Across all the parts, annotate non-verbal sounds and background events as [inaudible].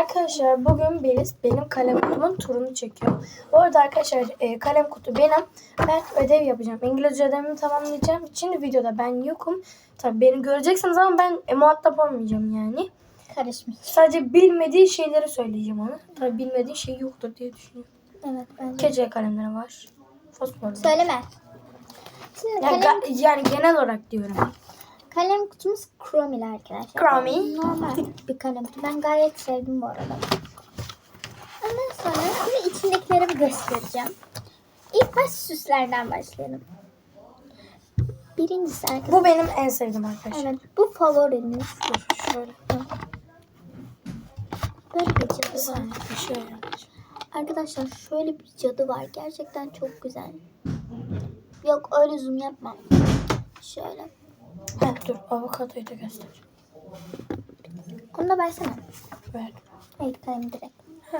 Arkadaşlar bugün Beliz benim kalem kutumun turunu çekiyor. Bu arada arkadaşlar e, kalem kutu benim. Ben ödev yapacağım. İngilizce ödevimi tamamlayacağım için videoda ben yokum. Tabii beni göreceksiniz ama ben e, muhatap olmayacağım yani. Karışmış. Sadece bilmediği şeyleri söyleyeceğim ona. Tabii bilmediği şey yoktur diye düşünüyorum. Evet bence. Gece kalemleri var. Fosfor. Söyleme. Şimdi Yani, kalem, yani genel olarak diyorum. Kalem kutumuz Chromie'li arkadaşlar. Chromie. Normal bir kalem kutu. Ben gayet sevdim bu arada. Ondan sonra şimdi içindekileri bir göstereceğim. İlk baş süslerden başlayalım. Birincisi arkadaşlar. Bu benim en sevdiğim arkadaşlar. Evet, bu favorimiz. Dur şöyle. Böyle bir cadı var. Şöyle. Arkadaşlar şöyle bir cadı var. Gerçekten çok güzel. Yok öyle zoom yapma. Şöyle. Ha, dur avokadoyu da göstereceğim. Onu da versene. Ver. Evet kalem direkt. Ha.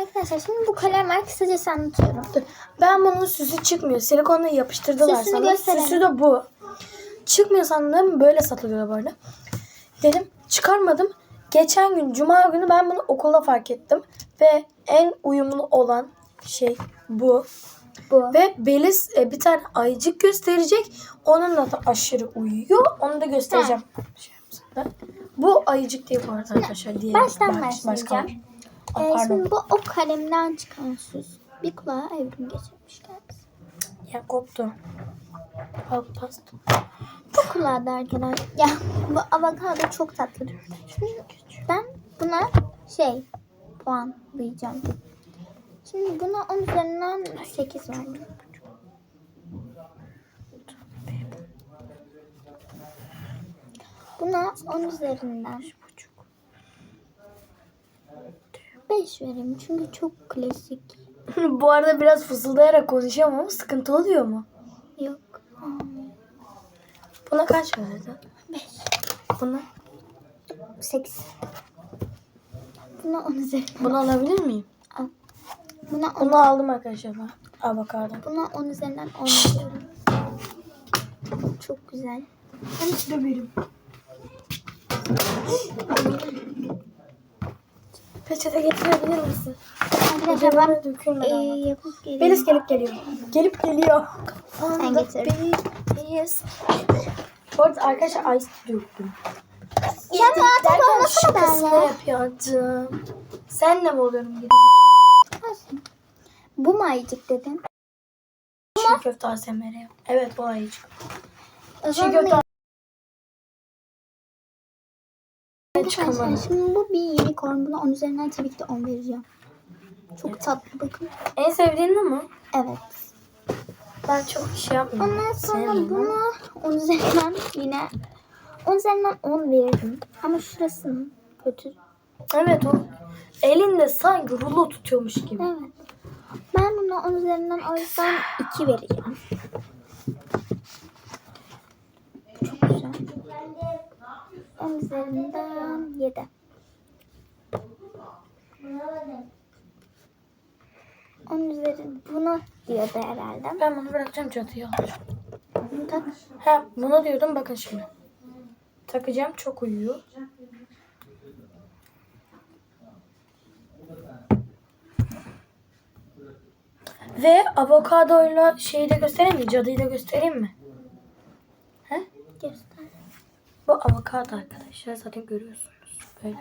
Arkadaşlar şimdi bu kalem var. Kısacası anlatıyorum. Dur. Ben bunun süsü çıkmıyor. Silikonla yapıştırdılar Süsünü sandım. gösterelim. Süsü de bu. Çıkmıyor sandım. Böyle satılıyor böyle. Dedim çıkarmadım. Geçen gün cuma günü ben bunu okulda fark ettim. Ve en uyumlu olan şey bu. Bu. Ve Beliz e, bir tane ayıcık gösterecek. Onunla da aşırı uyuyor. Onu da göstereceğim. Şey yapsın da. Bu ayıcık değil bu arada arkadaşlar. Diğeri. Baştan Baş- başlayacağım. var. Ee, şimdi bu o kalemden çıkan süs. Bir kulağa evrim geçirmiş kendisi. Ya koptu. Al pasta. Bu kulağı da arkadaşlar. Ya bu avokado çok tatlı. Şimdi ben buna şey puanlayacağım. Şimdi buna 10 üzerinden 8 verdim. Buna 10 üzerinden 5 vereyim çünkü çok klasik. [laughs] Bu arada biraz fısıldayarak konuşuyorum ama sıkıntı oluyor mu? Yok. Buna kaç verdin? 5. Buna? 8. Buna 10 üzerinden. Bunu alabilir miyim? Buna 10, Bunu aldım arkadaşlar ben. Avokado. buna 10 üzerinden 10 veriyorum. Çok güzel. Hangisi de benim? Peçete getirebilir misin? Arkadaşlar ben dökülmeden e, bak. yapıp geleyim. Beliz gelip geliyor. Gelip geliyor. Sen getir. Beliz. Bu arada arkadaşlar ice döktüm. Muhatap Derken olmasana şakasını benimle. yapıyordum. Senle mi oluyorum? Olsun. Bu mu ayıcık dedin? Çiğ köfte ASMR. Evet bu ayıcık. O Çiğ zaman köfte Arkadaşlar çıkamadı. şimdi bu bir unicorn. Buna 10 üzerinden tabii ki de 10 vereceğim. Çok tatlı bakın. En sevdiğin de mi? Evet. Ben çok şey yapmıyorum. Ondan sonra Sevmiyorum buna 10 üzerinden yine 10 üzerinden 10 veririm. Ama şurası kötü. Evet o elinde sanki rulo tutuyormuş gibi. Evet. Ben buna 10 üzerinden o yüzden 2 vereceğim. Çok güzel. 10 üzerinden 7. On üzerinde bunu diyordu herhalde. Ben bunu bırakacağım alacağım. Bunu tak. Ha bunu diyordum bakın şimdi. Takacağım çok uyuyor. Ve avokadoyla şeyi de göstereyim mi? Cadıyı da göstereyim mi? He? Göster. Bu avokado arkadaşlar zaten görüyorsunuz. Böyle.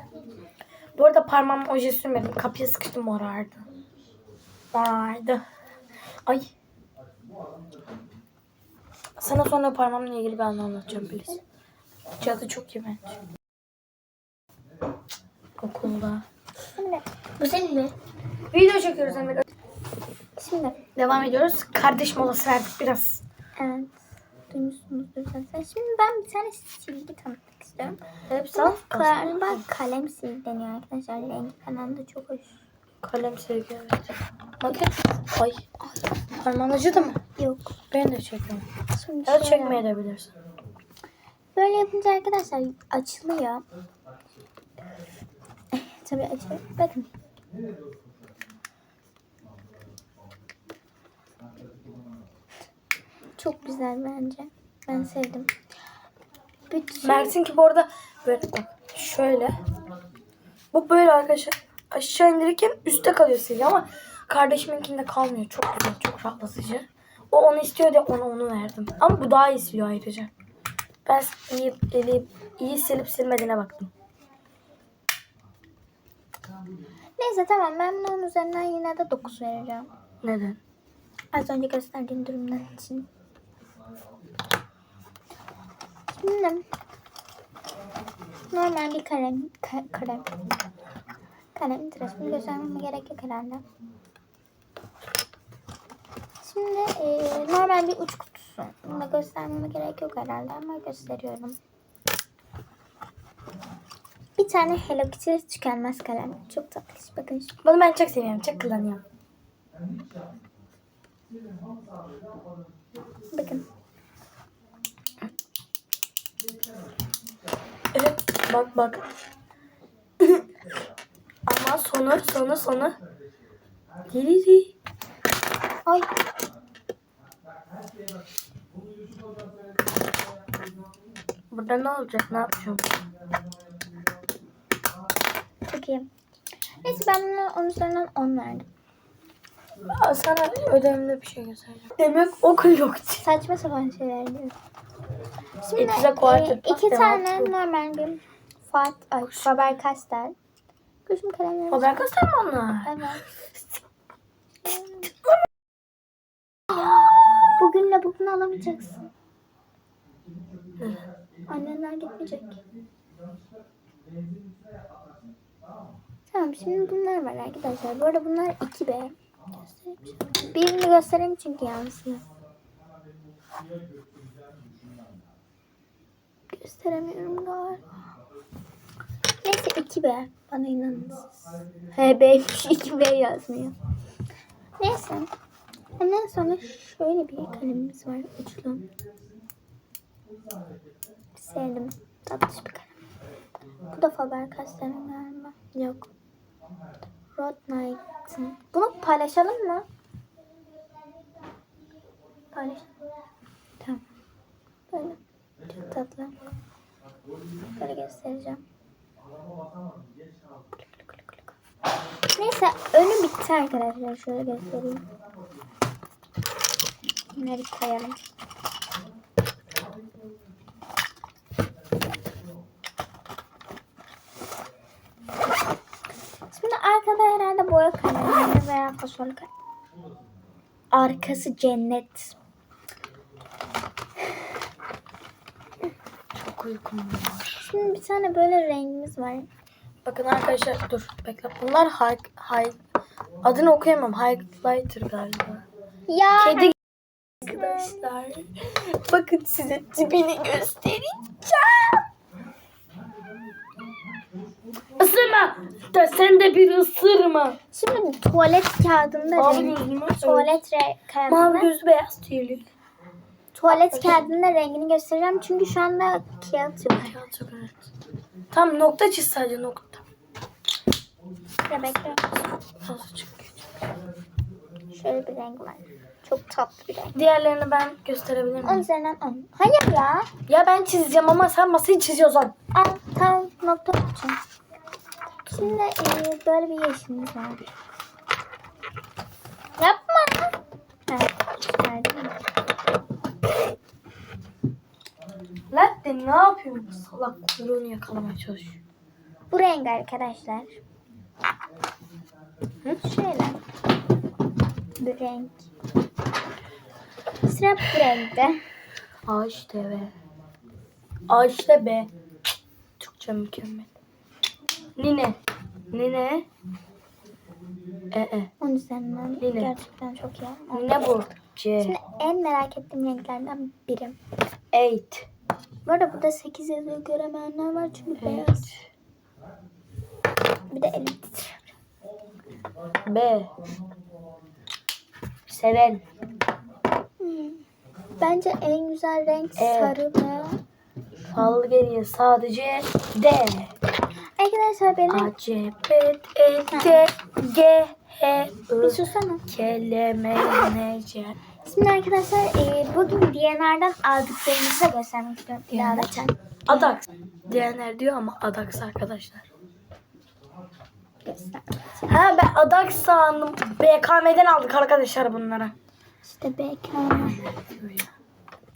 Bu arada parmağıma oje sürmedim. Kapıya sıkıştım morardı. Morardı. Ay. Sana sonra parmağımla ilgili bir anı anlatacağım Biliz. Cadı çok iyi bence. Okulda. Bu senin mi? Video çekiyoruz Emir. Şimdi Devam ediyoruz. Kardeş molası verdik biraz. evet. Duymuşsunuzdur zaten. Şimdi ben bir tane silgi tanıtmak istiyorum. Hepsi Sana galiba kalem silgi deniyor arkadaşlar. Rengi falan da çok hoş. Kalem sevgi evet. Bakın. Ay. Parmağın acıdı mı? Yok. Ben de çekiyorum. Şimdi Ya da şöyle- çekmeyebilirsin. Böyle yapınca arkadaşlar açılıyor. [laughs] Tabii açıyor. Bakın. Çok güzel bence. Ben sevdim. Bütün Mert'in ki bu arada böyle şöyle Bu böyle arkadaşlar. Aşağı indirirken üstte kalıyor silgi ama kardeşiminkinde kalmıyor. Çok güzel, çok rahatlatıcı. O onu istiyor diye ona onu verdim. Ama bu daha iyi siliyor ayrıca. Ben iyi, iyi, iyi silip silmediğine baktım. Neyse tamam ben buna onun üzerinden yine de 9 vereceğim. Neden? Az önce gösterdiğim durumlar için. Şimdi normal bir kalem, ka- kalem. Kalem resmini göstermeme gerek yok herhalde. Şimdi e, normal bir uç kutusu. Bunu da göstermeme gerek yok herhalde ama gösteriyorum. Bir tane Hello Kitty tükenmez kalem. Çok tatlış. Bakın. Bunu ben çok seviyorum. Çok kullanıyorum. Bakın. Evet. Bak bak. Ama sonu sonu sonu. Geliri. Ay Burada ne olacak? Ne yapacağım? çok iyi. Neyse ben buna onun üzerinden 10 verdim. Aa, sana ödevimde bir şey göstereceğim. Demek okul yok. Saçma sapan şeyler diyor. Şimdi quarter e, iki tane normal bir Fat, ay, Faber Castell. Gözüm kalemlerim. Haber göster mi onlar? Evet. Bugünle [laughs] bugün alamayacaksın. Annenler gitmeyecek. Tamam şimdi bunlar var arkadaşlar. Bu arada bunlar 2B. Göstereyim şöyle. Birini göstereyim çünkü yansıyor. Gösteremiyorum galiba. Neyse 2B. Bana inanın. HB'ymiş 2B [laughs] yazmıyor. Neyse. Ondan sonra şöyle bir kalemimiz var. Uçlu. Sevdim. Tatlış bir kalem. Bu da Faber Castell'in galiba. Yok. Rod Knight'ın. Bunu paylaşalım mı? Paylaşalım. Tamam. Böyle. Çok tatlı. Böyle göstereceğim. Neyse önü bitti arkadaşlar. Şöyle göstereyim. Bunları koyalım. Şimdi arkada herhalde boya kalemleri veya kalem. Arkası cennet. Çok uykum var. Şimdi bir tane böyle rengimiz var. Bakın arkadaşlar dur bekle. Bunlar high, high adını okuyamam. Highlighter galiba. Ya Kedi arkadaşlar. [laughs] Bakın size tipini göstereceğim. Isırma. Da sen de bir ısırma. şimdi tuvalet kağıdında Mavi renk. gözlü mü? Tuvalet re- Mavi kağıdında. gözlü beyaz tüylü. Tuvalet kağıdında rengini göstereceğim çünkü şu anda kağıt yok. Ya çok evet. Tam nokta çiz sadece nokta. Ya bekle. Şöyle bir renk var. Çok tatlı bir renk. Diğerlerini ben gösterebilir 10 miyim? üzerinden 10. Hayır ya. Ya ben çizeceğim ama sen masayı çiziyorsun. Al tamam nokta tutacağım. Şimdi e, böyle bir yeşilimiz var. Yapma. Evet, çıkardım. Latte ne yapıyorsun? Salak kuyruğunu yakalamaya çalışıyor. Bu renk arkadaşlar. Hı? Şöyle. Bir renk. Sıra bu renkte. A işte be. A işte be. Türkçe mükemmel. Nine. Nine. E e. 10 üzerinden Yine. gerçekten çok iyi. Nine bu. C. Şimdi en merak ettiğim renklerden biri. Eight. Bu arada burada 8 yazıyor göremeyenler var çünkü beyaz. Eight. Bir de elim titriyor. B. Seven. Hmm. Bence en güzel renk Evet. sarı ve Fal geriye sadece D. Arkadaşlar benim A, C, B, E, D, G, H, bir I, susana. K, L, M, N, C. Şimdi arkadaşlar e, bugün DNR'dan aldıklarımızı da göstermek istiyorum. İlaveten. Adax. DNR diyor ama Adax arkadaşlar. göster. Ha ben adak sandım. BKM'den aldık arkadaşlar bunları. İşte BKM.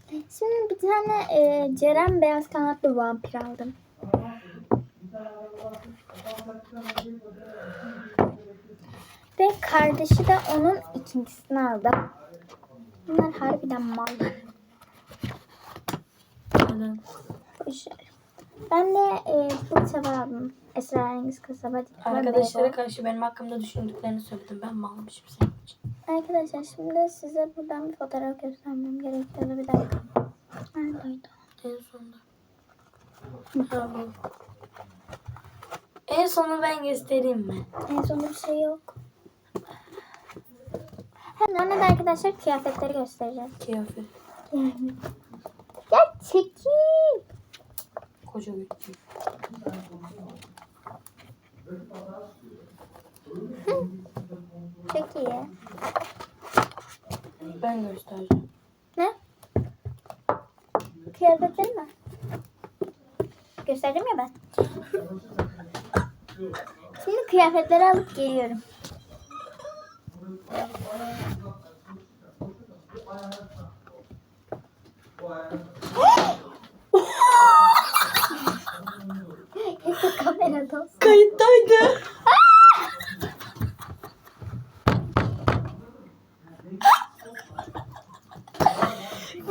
Şimdi bir tane e, Ceren beyaz kanatlı vampir aldım. Ve kardeşi de onun ikincisini aldı. Bunlar harbiden mal. Neden? Ver. Ben de e, bu sefer aldım. Esrarengiz kasaba. Arkadaşlara karşı benim hakkımda düşündüklerini söyledim. Ben malmışım senin için. Arkadaşlar şimdi size buradan bir fotoğraf göstermem gerekiyordu. Bir dakika. Neredeydi? o? En sonunda. Ha, bu. En sonu ben göstereyim mi? En sonunda bir şey yok. Hemen de arkadaşlar kıyafetleri göstereceğiz. Kıyafet. Ya çekil. Koca bir Çok iyi. Ben göstereceğim. Ne? Kıyafetleri mi? Gösterdim ya ben. Şimdi kıyafetleri alıp geliyorum. Kamerada. Kayıttaydı.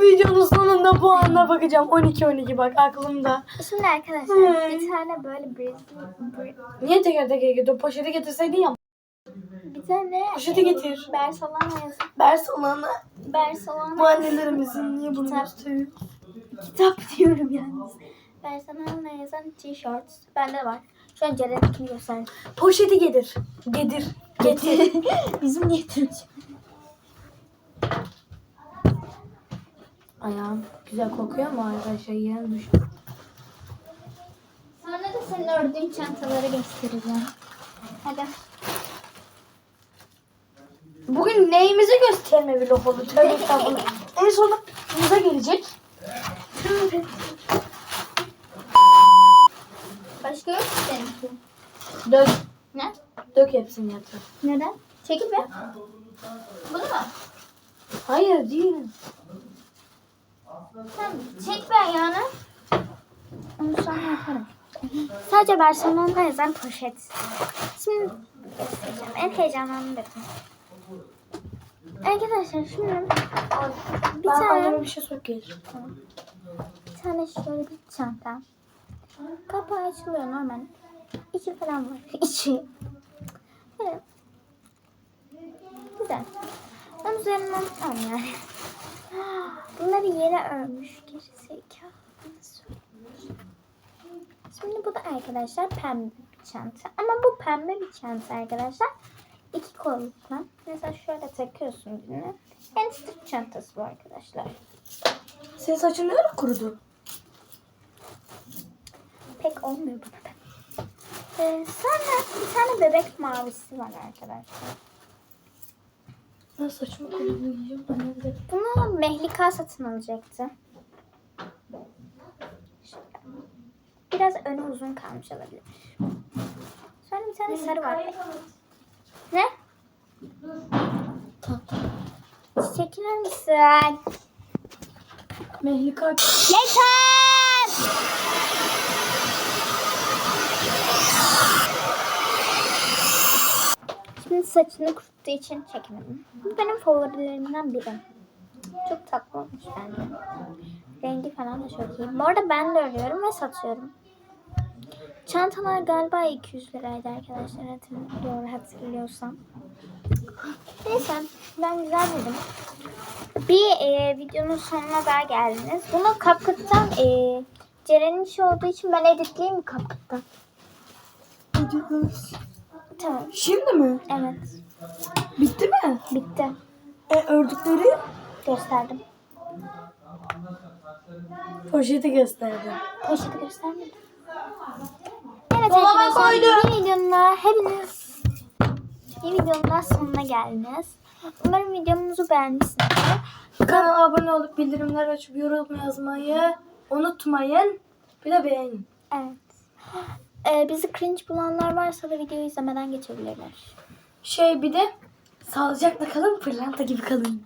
Videonun sonunda bu anına bakacağım. 12-12 bak aklımda. Şimdi arkadaşlar bir tane böyle bir, Niye teker teker gidiyor? Poşeti getirseydin ya. Poşeti getir. Bersolana yazın. Bersolan'ı Bersolana bu annelerimizin niye bunu Kitap. gösteriyor? kitap diyorum yalnız. Bersolana yazan tişört. Bende var. Şu an Ceren'inkini gösterdim. Poşeti getir. Getir. Getir. [laughs] Bizim getireceğim. Ayağım güzel kokuyor mu arkadaşlar? Yiyen düş. Sonra da senin ördüğün çantaları göstereceğim. Hadi. Bugün neyimizi gösterme vlog oldu. Tövbe estağfurullah. En sonunda bize gelecek. Başka yok mu seninki? Dök. Ne? Dök hepsini yatağa. Neden? Çekil be. Bunu mu? Hayır değil. Sen çek be ayağını. Onu sonra yaparım. Sadece Barcelona'da yazan poşet. Şimdi. En heyecanlandığım. Arkadaşlar şimdi bir ben tane bir şey sok gelir. bir tane şöyle bir çanta. Kapağı açılıyor normal. İçi falan var. [laughs] İçi. Evet. Güzel. Onun üzerinden tamam yani. [gasps] Bunları yere örmüş. Gerizekalı. Şimdi bu da arkadaşlar pembe bir çanta. Ama bu pembe bir çanta arkadaşlar. İki kollukla. Mesela şöyle takıyorsun bunu. Yani sırt çantası bu arkadaşlar. Senin saçın ne ara kurudu? Pek olmuyor buna da. Ee, sonra bir tane bebek mavisi var arkadaşlar. Ben saçımı nerede? Bunu Mehlika satın alacaktı. Biraz önü uzun kalmış olabilir. Sonra bir tane sarı var. Ne? Çekilir misin? Mehlika. Yeter! Şimdi saçını kuruttuğu için çekemedim. Bu benim favorilerimden biri. Çok tatlı olmuş bence. Rengi falan da çok iyi. Bu arada ben de örüyorum ve satıyorum. Çantalar galiba 200 liraydı arkadaşlar. Hatırlıyorum, doğru hatırlıyorsam. Neyse ben güzel dedim. Bir e, videonun sonuna daha geldiniz. Bunu CapCut'tan e, Ceren'in işi olduğu için ben editleyeyim mi CapCut'tan? Tamam. Şimdi mi? Evet. Bitti mi? Bitti. E ördükleri Gösterdim. poşeti gösterdi. Poşeti göstermedim. Evet Dolaba arkadaşlar koydum. bir videonun daha hepiniz bir videonun daha sonuna geldiniz. Umarım videomuzu beğenmişsinizdir. Kanala abone olup bildirimler açıp yorum yazmayı unutmayın. Bir de beğenin. Evet. e, bizi cringe bulanlar varsa da videoyu izlemeden geçebilirler. Şey bir de sağlıcakla kalın pırlanta gibi kalın.